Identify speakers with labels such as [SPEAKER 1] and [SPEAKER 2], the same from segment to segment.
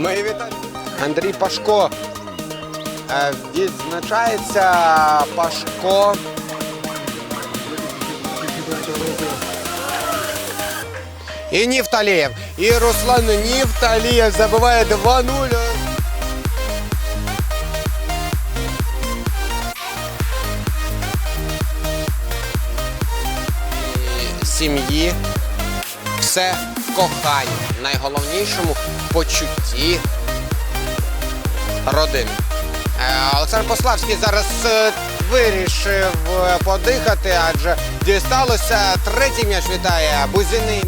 [SPEAKER 1] Мої вітання. Андрій Пашко. Е, Відзначається Пашко. І Нівталієв. І Руслан Нівталієв забиває 2-0. І Сім'ї. Все В коханні. Найголовнішому почутті родини. Е, Олександр Пославський зараз е, вирішив е, подихати, адже дісталося третій м'яч вітає Бузіний.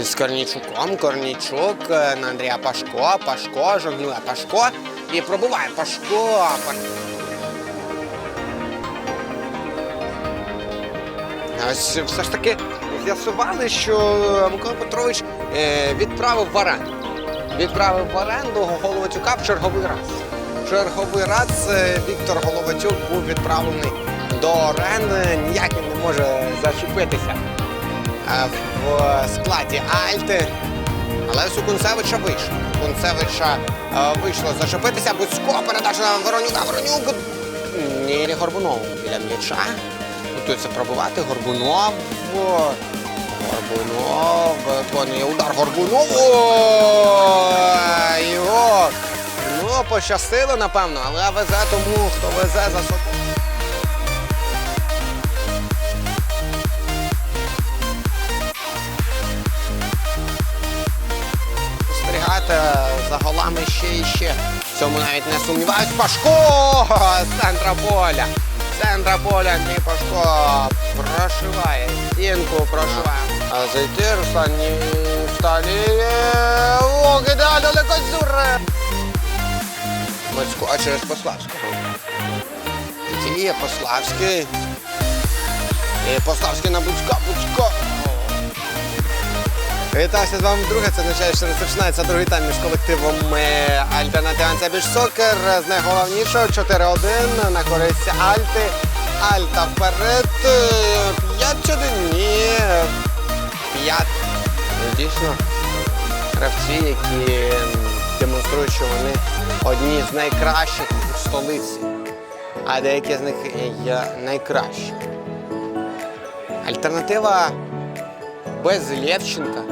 [SPEAKER 1] З Корнійчуком, Корнійчук е, на Андрія Пашко, Пашко, жонглює Пашко і пробуває. Паш- Ось все ж таки з'ясували, що Микола Петрович е, відправив в оренду. Відправив в оренду Головатюка в черговий раз. Черговий раз е, Віктор Головатюк був відправлений до оренди, ніяк він не може зачепитися е, в складі Альти. Ось у Кунцевича вийшло. Кунцевича е, вийшло зачепитися, Буцько передача на Воронюка. Воронюк. Ні, Горбунов біля м'яча. Готується пробувати. Горбунов. Горбунов. Виконує удар Горбунову. Його. Ну, пощастило, напевно, але везе тому, хто везе за собою. За голами ще і ще. В цьому навіть не сумніваюсь. Пашко з центра поля. Центра поля Андрій Пашко прошиває. Стінку прошиває. А зайти Руслан Всталі. О, кидає далеко зуре. Бацько, а через Пославського. Діє Пославський. І Пославський на Буцька, Буцько. Вітаюся з вами вдруге. Це означає, що розпочинається другий тайм між колективом е, Альтернатива Сокер. З найголовнішого 4-1 на користь Альти. Альта вперед. 5-1. Ні. 5. Ну, Дійсно, гравці, які демонструють, що вони одні з найкращих у столиці, а деякі з них є найкращі. Альтернатива без Лєвченка,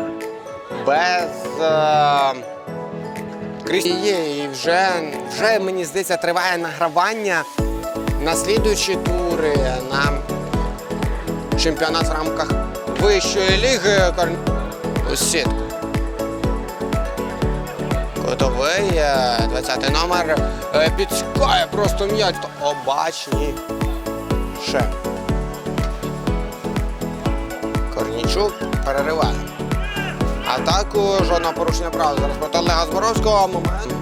[SPEAKER 1] без е, Крістії. І вже, вже, мені здається, триває награвання на слідуючі тури на чемпіонат в рамках вищої ліги. Сітку. Котовий, е, 20 номер. е, Підскає просто м'яч. Обачні. Ще. Корнічук перериває. Атаку жодного порушення права. Зараз проти Олега Зборовського. Момент.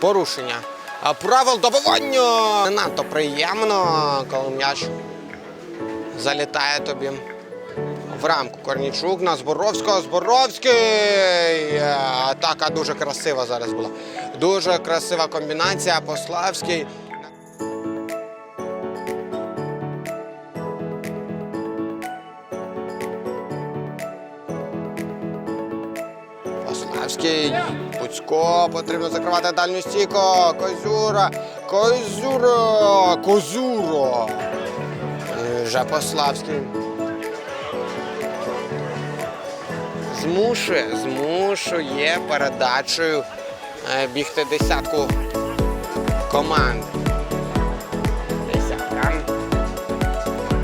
[SPEAKER 1] Порушення. А правил добивання не надто приємно, коли м'яч залітає тобі в рамку. Корнічук на Зборовського. Зборовський. Атака дуже красива зараз була. Дуже красива комбінація. Пославський. Пославський, Буцько, потрібно закривати дальню стійку. Козюра, Козюра, Козюра. Вже Змушує, змушує передачею е, бігти десятку команд. Десятка.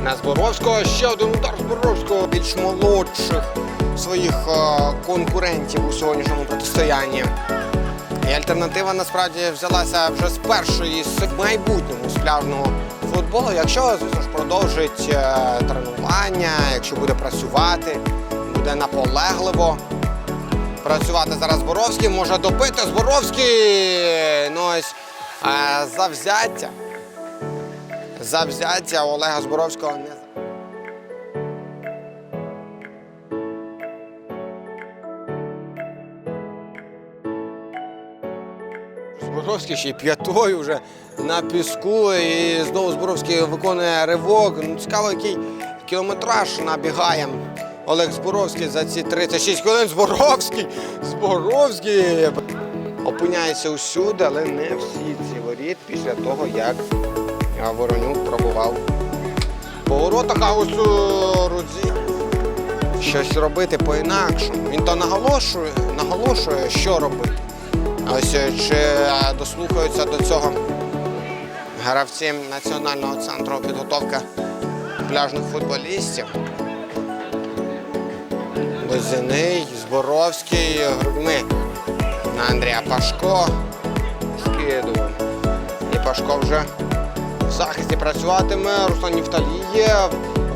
[SPEAKER 1] На Зборовського ще один удар Зборовського більш молодших своїх е, конкурентів у сьогоднішньому протистоянні. І альтернатива насправді взялася вже з першої з майбутнього з футболу. Якщо, звісно ж, продовжить е, тренування, якщо буде працювати, буде наполегливо працювати зараз Зборовський, може добити Зборовський. Ну ось е, завзяття. Завзяття Олега Зборовського не Зборовський ще й п'ятою вже на піску. І знову Зборовський виконує ривок. Ну, цікаво, який кілометраж набігає. Олег Зборовський за ці 36 хвилин. Зборовський! Зборовський! Опиняється усюди, але не всі ці воріт після того, як Воронюк пробував по воротах, а Рудзі щось робити по-інакшому. Він то наголошує, наголошує, що робити. Ось е, чи е, дослухаються до цього гравці Національного центру підготовки пляжних футболістів. Лозяний, Зборовський, грудьми на Андрія Пашко. Скидував. І Пашко вже в захисті працюватиме. Руслан Нефталієв.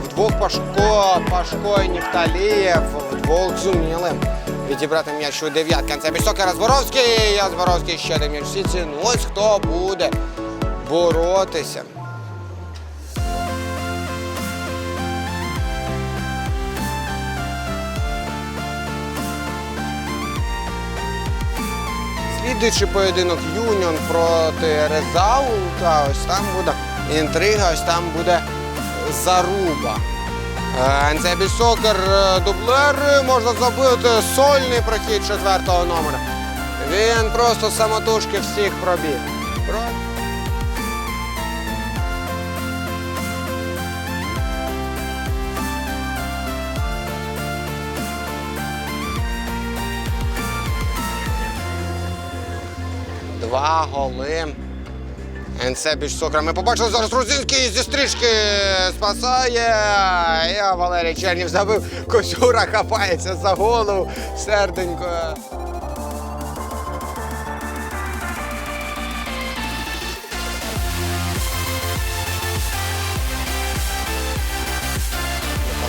[SPEAKER 1] Вдвох Пашко, Пашко і Нефталієв. Вдвох зуміли відібрати м'яч у дев'ятки. Це Бісокера Зборовський. А Зборовський ще один м'яч в сітці. Ну ось хто буде боротися. Слідуючий поєдинок Юніон проти Резаулта. Ось там буде інтрига, ось там буде заруба. Ензебі Сокер е, дублер можна забити сольний прохід четвертого номера. Він просто самотужки всіх пробіг. Два голи. Енсебіч Сокра. Ми побачили зараз Рузинський зі стрижки спасає. І Валерій Чернів забив. Косюра хапається за голову. Серденько.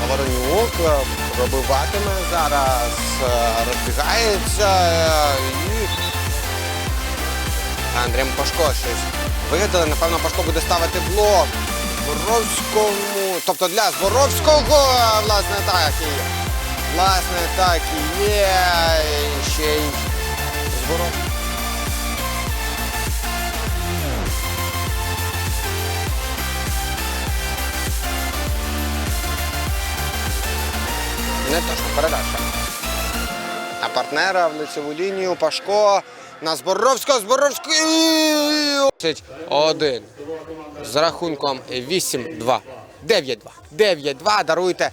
[SPEAKER 1] Воронюк е, пробиватиме зараз, е, розбігається е, Андрієм Пашко щось вигадали. Напевно, Пашко буде ставити блок Зборовському. Тобто для Зборовського, власне, так і є. Власне, так і є. Ще й Зборов. Не то, що передача. А партнера в лицеву лінію Пашко на Зборовського. Зборовського Один. З рахунком 8-2. 9-2. 9-2. Даруйте.